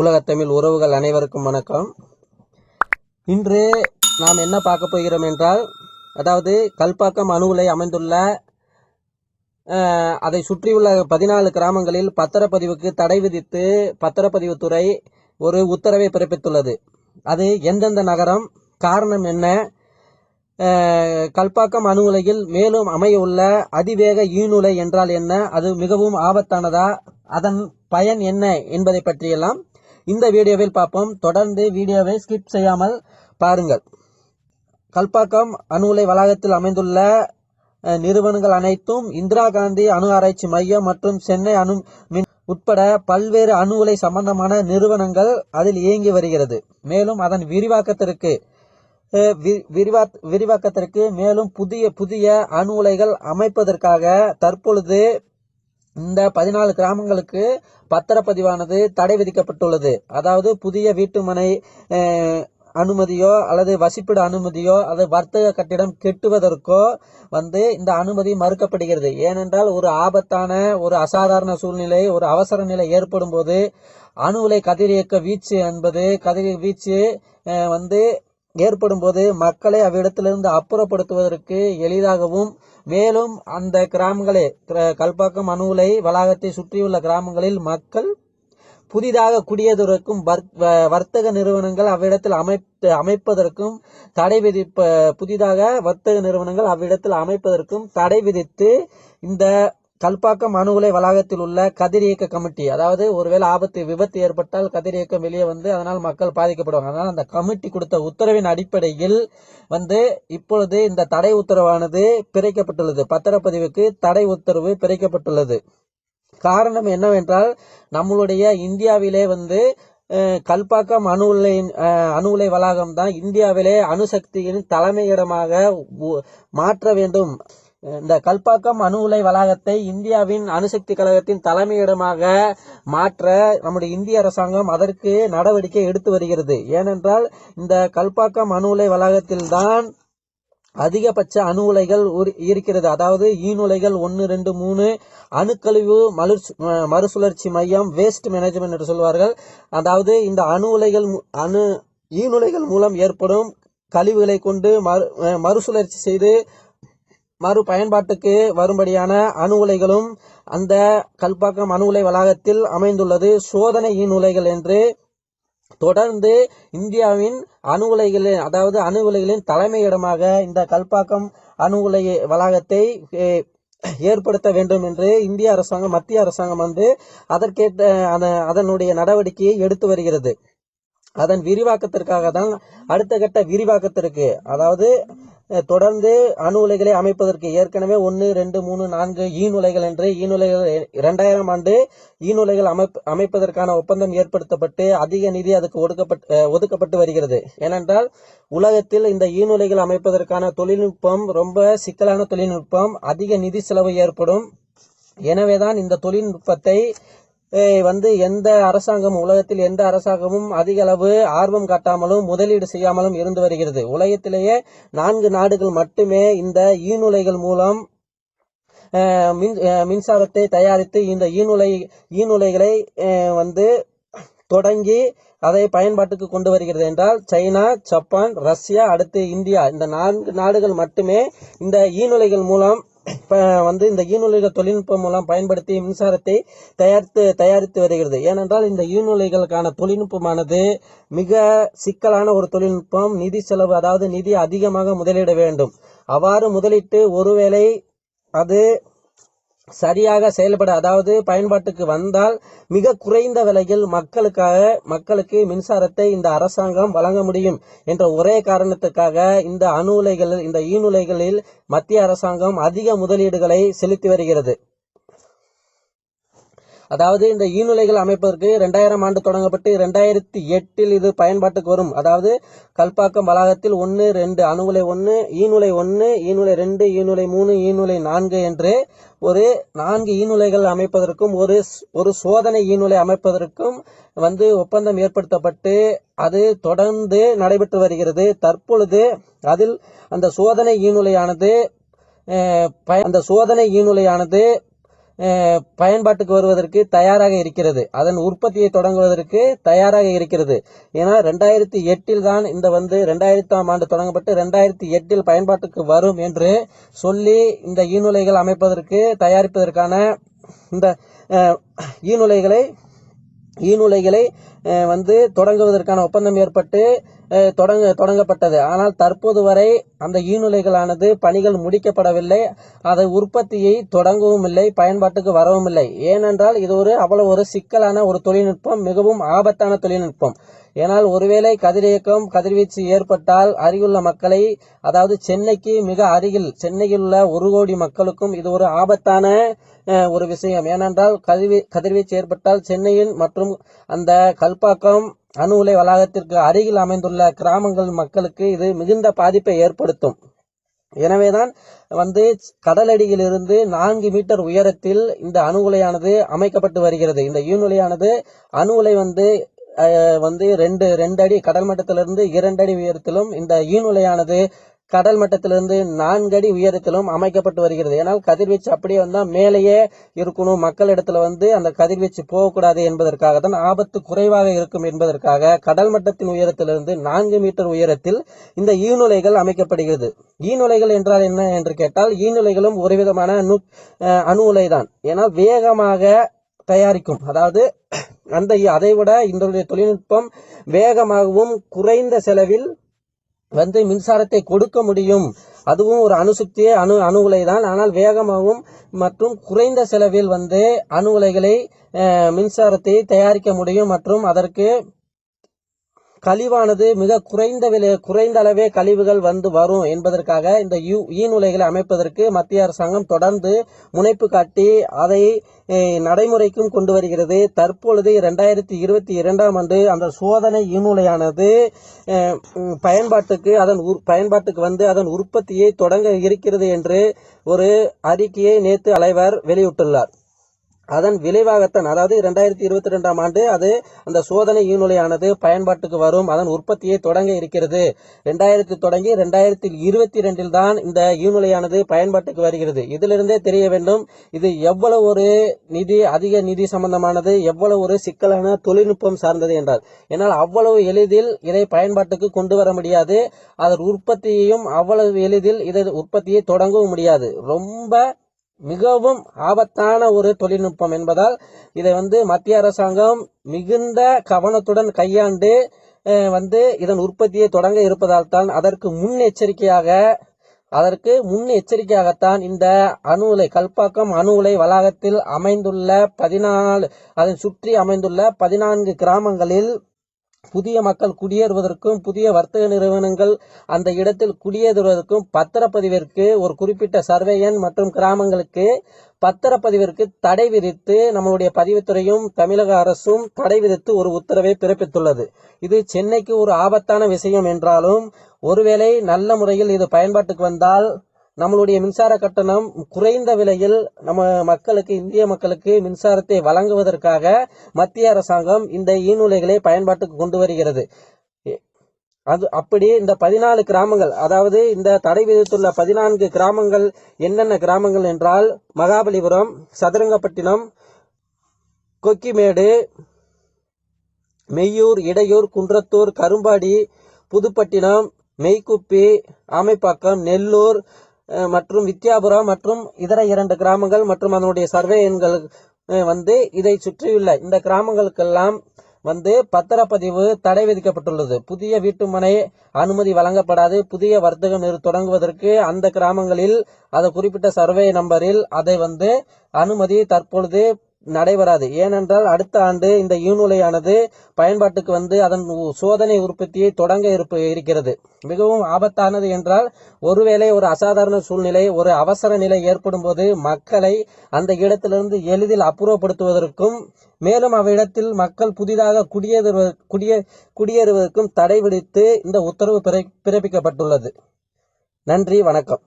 உலகத்தமிழ் உறவுகள் அனைவருக்கும் வணக்கம். இன்று நாம் என்ன பார்க்க போகிறோம் என்றால் அதாவது கல்பாக்கம் அணு உலை அமைந்துள்ள அதை சுற்றியுள்ள பதினாலு கிராமங்களில் பத்திரப்பதிவுக்கு தடை விதித்து பத்திரப்பதிவுத்துறை ஒரு உத்தரவை பிறப்பித்துள்ளது. அது எந்தெந்த நகரம் காரணம் என்ன? கல்பாக்கம் அணு உலையில் மேலும் அமைய உள்ள அதிவேக ஈநுலை என்றால் என்ன? அது மிகவும் ஆபத்தானதா? அதன் பயன் என்ன என்பதை பற்றியெல்லாம் இந்த வீடியோவில் பார்ப்போம். தொடர்ந்து வீடியோவை ஸ்கிப் செய்யாமல் பாருங்கள். கல்பாக்கம் அணு உலை வளாகத்தில் அமைந்துள்ள நிறுவனங்கள் அனைத்தும் இந்திரா காந்தி அணு ஆராய்ச்சி மையம் மற்றும் சென்னை அணு மின் உட்பட பல்வேறு அணு உலை சம்பந்தமான நிறுவனங்கள் அதில் இயங்கி வருகிறது. மேலும் அதன் விரிவாக்கத்திற்கு அஹ், விரிவா விரிவாக்கத்திற்கு மேலும் புதிய புதிய அணு உலைகள் அமைப்பதற்காக தற்பொழுது இந்த பதினாலு கிராமங்களுக்கு பத்திரப்பதிவானது தடை விதிக்கப்பட்டுள்ளது. அதாவது புதிய வீட்டுமனை அஹ், அனுமதியோ அல்லது வசிப்பிட அனுமதியோ அல்லது வர்த்தக கட்டிடம் கெட்டுவதற்கோ வந்து இந்த அனுமதி மறுக்கப்படுகிறது. ஏனென்றால் ஒரு ஆபத்தான ஒரு அசாதாரண சூழ்நிலை ஒரு அவசர நிலை ஏற்படும் போது அணு உலை கதிரியக்க வீச்சு என்பது கதிரிய வீச்சு அஹ், வந்து ஏற்படும் போது மக்களை அவ்விடத்திலிருந்து அப்புறப்படுத்துவதற்கு எளிதாகவும் மேலும் அந்த கிராமங்களே கிர- கல்பாக்கம் அணு உலை வளாகத்தை சுற்றியுள்ள கிராமங்களில் மக்கள் புதிதாக குடியேறுவதற்கும் வ- வர்த்தக நிறுவனங்கள் அவ்விடத்தில் அமைத்து அமைப்பதற்கும் தடை விதிப்ப புதிதாக வர்த்தக நிறுவனங்கள் அவ்விடத்தில் அமைப்பதற்கும் தடை விதித்து இந்த கல்பாக்கம் அணு உலை வளாகத்தில் உள்ள கதிரியக்க கமிட்டி. அதாவது ஒருவேளை ஆபத்து விபத்து ஏற்பட்டால் கதிரியக்கம் வெளியே வந்து அதனால் மக்கள் பாதிக்கப்படுவாங்க. அதனால் அந்த கமிட்டி கொடுத்த உத்தரவின் அடிப்படையில் வந்து இப்பொழுது இந்த தடை உத்தரவானது பிறக்கப்பட்டுள்ளது பத்திரப்பதிவுக்கு தடை உத்தரவு பிறக்கப்பட்டுள்ளது காரணம் என்னவென்றால் நம்மளுடைய இந்தியாவிலே வந்து அஹ், கல்பாக்கம் அணு உலை அணு உலை வளாகம் தான் இந்தியாவிலே அணுசக்தியின் தலைமையிடமாக மாற்ற வேண்டும். இந்த கல்பாக்கம் அணு உலை வளாகத்தை இந்தியாவின் அணுசக்தி கழகத்தின் தலைமையிடமாக மாற்ற நம்முடைய இந்திய அரசாங்கம் அதற்கு நடவடிக்கை எடுத்து வருகிறது. ஏனென்றால் இந்த கல்பாக்கம் அணு உலை வளாகத்தில்தான் அதிகபட்ச அணு உலைகள் இருக்கிறது. அதாவது ஈனுலைகள் ஒன்று ரெண்டு மூணு அணுக்கழிவு மலர்ச்சி அஹ் மறுசுழற்சி மையம் வேஸ்ட் மேனேஜ்மெண்ட் என்று சொல்வார்கள். அதாவது இந்த அணு உலைகள் மு- அணு ஈனுலைகள் மூலம் ஏற்படும் கழிவுகளை கொண்டு மறு அஹ் மறுசுழற்சி செய்து மறு பயன்பாட்டுக்கு வரும்படியான அணு உலைகளும் அந்த கல்பாக்கம் அணு உலை வளாகத்தில் அமைந்துள்ளது. சோதனை ஈ உலைகள் என்று தொடர்ந்து இந்தியாவின் அணு உலைகளின் அதாவது அணு உலைகளின் தலைமையிடமாக இந்த கல்பாக்கம் அணு உலை வளாகத்தை ஏற்படுத்த வேண்டும் என்று இந்திய அரசாங்கம் மத்திய அரசாங்கம் வந்து அதற்கேற்ற அதனுடைய நடவடிக்கையை எடுத்து வருகிறது. அதன் விரிவாக்கத்திற்காக தான் அடுத்த கட்ட விரிவாக்கத்திற்கு அதாவது தொடர்ந்து அணு உலைகளை அமைப்பதற்கு ஏற்கனவே ஒன்று ரெண்டு மூணு நான்கு ஈநுலைகள் என்று ஈநுலைகள் இரண்டாயிரம் ஆண்டு ஈநுலைகள் அமைப் அமைப்பதற்கான ஒப்பந்தம் ஏற்படுத்தப்பட்டு அதிக நிதி அதுக்கு ஒடுக்கப்பட்டு ஒதுக்கப்பட்டு வருகிறது. ஏனென்றால் உலகத்தில் இந்த ஈநுலைகள் அமைப்பதற்கான தொழில்நுட்பம் ரொம்ப சிக்கலான தொழில்நுட்பம் அதிக நிதி செலவு ஏற்படும். எனவேதான் இந்த தொழில்நுட்பத்தை வந்து எந்த அரசாங்கமும் உலகத்தில் எந்த அரசாங்கமும் அதிக அளவு ஆர்வம் காட்டாமலும் முதலீடு செய்யாமலும் இருந்து வருகிறது. உலகத்திலேயே நான்கு நாடுகள் மட்டுமே இந்த ஈநுலைகள் மூலம் மின் மின்சாரத்தை தயாரித்து இந்த ஈநுலை ஈநுலைகளை வந்து தொடங்கி அதை பயன்பாட்டுக்கு கொண்டு வருகிறது என்றால் சைனா ஜப்பான் ரஷ்யா அடுத்து இந்தியா இந்த நான்கு நாடுகள் மட்டுமே இந்த ஈநுலைகள் மூலம் இப்போ வந்து இந்த ஈனுலைகள் தொழில்நுட்பம் மூலம் பயன்படுத்தி மின்சாரத்தை தயாரித்து தயாரித்து வருகிறது. ஏனென்றால் இந்த ஈனுலைகளுக்கான தொழில்நுட்பமானது மிக சிக்கலான ஒரு தொழில்நுட்பம். நிதி செலவு அதாவது நிதி அதிகமாக முதலிட வேண்டும். அவ்வாறு முதலிட்டு ஒருவேளை அது சரியாக செயல்பட அதாவது பயன்பாட்டுக்கு வந்தால் மிக குறைந்த விலையில் மக்களுக்காக மக்களுக்கு மின்சாரத்தை இந்த அரசாங்கம் வழங்க முடியும் என்ற ஒரே காரணத்துக்காக இந்த அணு உலைகளில் இந்த ஈநுலைகளில் மத்திய அரசாங்கம் அதிக முதலீடுகளை செலுத்தி வருகிறது. அதாவது இந்த ஈநுலைகள் அமைப்பதற்கு ரெண்டாயிரம் ஆண்டு தொடங்கப்பட்டு ரெண்டாயிரத்தி எட்டில் இது பயன்பாட்டுக்கு வரும். அதாவது கல்பாக்கம் வளாகத்தில் ஒன்று ரெண்டு அணுகுலை ஒன்று ஈநுலை ஒன்று ஈநுலை ரெண்டு ஈநுலை மூணு ஈநுலை நான்கு என்று ஒரு நான்கு ஈநுலைகள் அமைப்பதற்கும் ஒரு ஒரு சோதனை ஈநுலை அமைப்பதற்கும் வந்து ஒப்பந்தம் ஏற்படுத்தப்பட்டு அது தொடர்ந்து நடைபெற்று வருகிறது. தற்பொழுது அதில் அந்த சோதனை ஈநுலையானது பய- அந்த சோதனை ஈநுலையானது பயன்பாட்டுக்கு வருவதற்கு தயாராக இருக்கிறது. அதன் உற்பத்தியை தொடங்குவதற்கு தயாராக இருக்கிறது. ஏன்னா ரெண்டாயிரத்தி எட்டில் தான் இந்த வந்து ரெண்டாயிரத்தாம் ஆண்டு தொடங்கப்பட்டு ரெண்டாயிரத்தி எட்டில் பயன்பாட்டுக்கு வரும் என்று சொல்லி இந்த ஈநுலைகள் அமைப்பதற்கு தயாரிப்பதற்கான இந்த ஈநுலைகளை ஈநுலைகளை வந்து தொடங்குவதற்கான ஒப்பந்தம் ஏற்பட்டு தொடங்க தொடங்கப்பட்டது. ஆனால் தற்போது வரை அந்த ஈநுலைகளானது பணிகள் முடிக்கப்படவில்லை. அதை உற்பத்தியை தொடங்கவும் இல்லை பயன்பாட்டுக்கு வரவும் இல்லை ஏனென்றால் இது ஒரு அவ்வளவு ஒரு சிக்கலான ஒரு தொழில்நுட்பம் மிகவும் ஆபத்தான தொழில்நுட்பம். ஏனால் ஒருவேளை கதிரியக்கம் கதிர்வீச்சு ஏற்பட்டால் அருகிலுள்ள மக்களை அதாவது சென்னைக்கு மிக அருகில் சென்னையில் உள்ள ஒரு கோடி மக்களுக்கும் இது ஒரு ஆபத்தான ஒரு விஷயம். ஏனென்றால் கதிர்வீ கதிர்வீச்சு ஏற்பட்டால் சென்னையின் மற்றும் அந்த கல்பாக்கம் அணு உலை வளாகத்திற்கு அருகில் அமைந்துள்ள கிராமங்கள் மக்களுக்கு இது மிகுந்த பாதிப்பை ஏற்படுத்தும். எனவேதான் வந்து கடலடியிலிருந்து நான்கு மீட்டர் உயரத்தில் இந்த அணு உலையானது அமைக்கப்பட்டு வருகிறது. இந்த ஈநுலையானது அணு உலை வந்து அஹ், வந்து ரெண்டு ரெண்டு அடி கடல் மட்டத்திலிருந்து இரண்டு அடி உயரத்திலும் இந்த ஈநுலையானது கடல் மட்டத்திலிருந்து நான்கு அடி உயரத்திலும் அமைக்கப்பட்டு வருகிறது. ஏன்னால் கதிர்வீச்சு அப்படியே வந்தால் மேலேயே இருக்கணும். மக்கள் இடத்துல வந்து அந்த கதிர்வீச்சு போகக்கூடாது என்பதற்காக தான் ஆபத்து குறைவாக இருக்கும் என்பதற்காக கடல் மட்டத்தின் உயரத்திலிருந்து நான்கு மீட்டர் உயரத்தில் இந்த ஈநுலைகள் அமைக்கப்படுகிறது. ஈநுலைகள் என்றால் என்ன என்று கேட்டால் ஈநுலைகளும் ஒரு விதமான அணு அணு உலை தான் ஏன்னா வேகமாக தயாரிக்கும். அதாவது அந்த அதை விட இந்த தொழில்நுட்பம் வேகமாகவும் குறைந்த செலவில் வந்து மின்சாரத்தை கொடுக்க முடியும். அதுவும் ஒரு அணுசக்தி அணு அணு உலை தான் ஆனால் வேகமாகவும் மற்றும் குறைந்த செலவில் வந்து அணு உலைகளை அஹ், மின்சாரத்தை தயாரிக்க முடியும் மற்றும் அதற்கு கழிவானது மிக குறைந்த விலை குறைந்த அளவே கழிவுகள் வந்து வரும் என்பதற்காக இந்த யூ ஈநுலைகளை அமைப்பதற்கு மத்திய அரசாங்கம் தொடர்ந்து முனைப்பு காட்டி அதை நடைமுறைக்கும் கொண்டு வருகிறது. தற்பொழுது இரண்டாயிரத்தி இருபத்தி இரண்டாம் ஆண்டு அந்த சோதனை ஈநுலையானது பயன்பாட்டுக்கு அதன் உற்- பயன்பாட்டுக்கு வந்து அதன் உற்பத்தியை தொடங்க இருக்கிறது என்று ஒரு அறிக்கையை நேற்று அலைவர் வெளியிட்டுள்ளார். அதன் விளைவாகத்தான் அதாவது இரண்டாயிரத்தி இருபத்தி ரெண்டாம் ஆண்டு அது அந்த சோதனை ஈநுலையானது பயன்பாட்டுக்கு வரும் அதன் உற்பத்தியை தொடங்க இருக்கிறது. ரெண்டாயிரத்தி தொடங்கி ரெண்டாயிரத்தி இருபத்தி ரெண்டில் தான் இந்த ஈநுலையானது பயன்பாட்டுக்கு வருகிறது. இதிலிருந்தே தெரிய வேண்டும் இது எவ்வளவு ஒரு நிதி அதிக நிதி சம்பந்தமானது எவ்வளவு ஒரு சிக்கலான தொழில்நுட்பம் சார்ந்தது என்றால் என்னால் அவ்வளவு எளிதில் இதை பயன்பாட்டுக்கு கொண்டு வர முடியாது. அதன் உற்பத்தியையும் அவ்வளவு எளிதில் இதை உற்பத்தியை தொடங்கவும் முடியாது. ரொம்ப மிகவும் ஆபத்தான ஒரு தொழில்நுட்பம் என்பதால் இதை வந்து மத்திய அரசாங்கம் மிகுந்த கவனத்துடன் கையாண்டு வந்து இதன் உற்பத்தியை தொடங்க இருப்பதால் தான் அதற்கு முன்னெச்சரிக்கையாக அதற்கு முன் எச்சரிக்கையாகத்தான் இந்த அணு உலை கல்பாக்கம் அணு உலை வளாகத்தில் அமைந்துள்ள பதினாலு அதை சுற்றி அமைந்துள்ள பதினான்கு கிராமங்களில் புதிய மக்கள் குடியேறுவதற்கும் புதிய வர்த்தக நிறுவனங்கள் அந்த இடத்தில் குடியேறுவதற்கும் பத்திரப்பதிவிற்கு ஒரு குறிப்பிட்ட சர்வேயன் மற்றும் கிராமங்களுக்கு பத்திரப்பதிவிற்கு தடை விதித்து நம்மளுடைய பதிவுத்துறையும் தமிழக அரசும் தடை விதித்து ஒரு உத்தரவை பிறப்பித்துள்ளது. இது சென்னைக்கு ஒரு ஆபத்தான விஷயம் என்றாலும் ஒருவேளை நல்ல முறையில் இது பயன்பாட்டுக்கு வந்தால் நம்மளுடைய மின்சார கட்டணம் குறைந்த விலையில் நம்ம மக்களுக்கு இந்திய மக்களுக்கு மின்சாரத்தை வழங்குவதற்காக மத்திய அரசாங்கம் இந்த ஈநுலைகளை பயன்பாட்டுக்கு கொண்டு வருகிறது. அது அப்படி இந்த பதினாலு கிராமங்கள் அதாவது இந்த தடை விதித்துள்ள பதினான்கு கிராமங்கள் என்னென்ன கிராமங்கள் என்றால் மகாபலிபுரம் சதுரங்கப்பட்டினம் கொக்கிமேடு மெய்யூர் இடையூர் குன்றத்தூர் கரும்பாடி புதுப்பட்டினம் மெய்க்குப்பி ஆமைப்பாக்கம் நெல்லூர் மற்றும் வித்யாபுரம் மற்றும் இதர இரண்டு கிராமங்கள் மற்றும் அதனுடைய சர்வே எண்கள் வந்து இதை சுற்றியுள்ள இந்த கிராமங்களுக்கெல்லாம் வந்து பத்திரப்பதிவு தடை விதிக்கப்பட்டுள்ளது. புதிய வீட்டுமனை அனுமதி வழங்கப்படாது. புதிய வர்த்தகம் தொடங்குவதற்கு அந்த கிராமங்களில் அதை குறிப்பிட்ட சர்வே நம்பரில் அதை வந்து அனுமதி தற்பொழுது நடைபெறாது. ஏனென்றால் அடுத்த ஆண்டு இந்த யூனுலையானது பயன்பாட்டுக்கு வந்து அதன் சோதனை உற்பத்தியை தொடங்க இருப்ப இருக்கிறது. மிகவும் ஆபத்தானது என்றால் ஒருவேளை ஒரு அசாதாரண சூழ்நிலை ஒரு அவசர நிலை ஏற்படும் போது மக்களை அந்த இடத்திலிருந்து எளிதில் அப்புறப்படுத்துவதற்கும் மேலும் அவ்விடத்தில் மக்கள் புதிதாக குடியேறுவ குடியே குடியேறுவதற்கும் தடை விதித்து இந்த உத்தரவு பிற- பிறப்பிக்கப்பட்டுள்ளது. நன்றி வணக்கம்.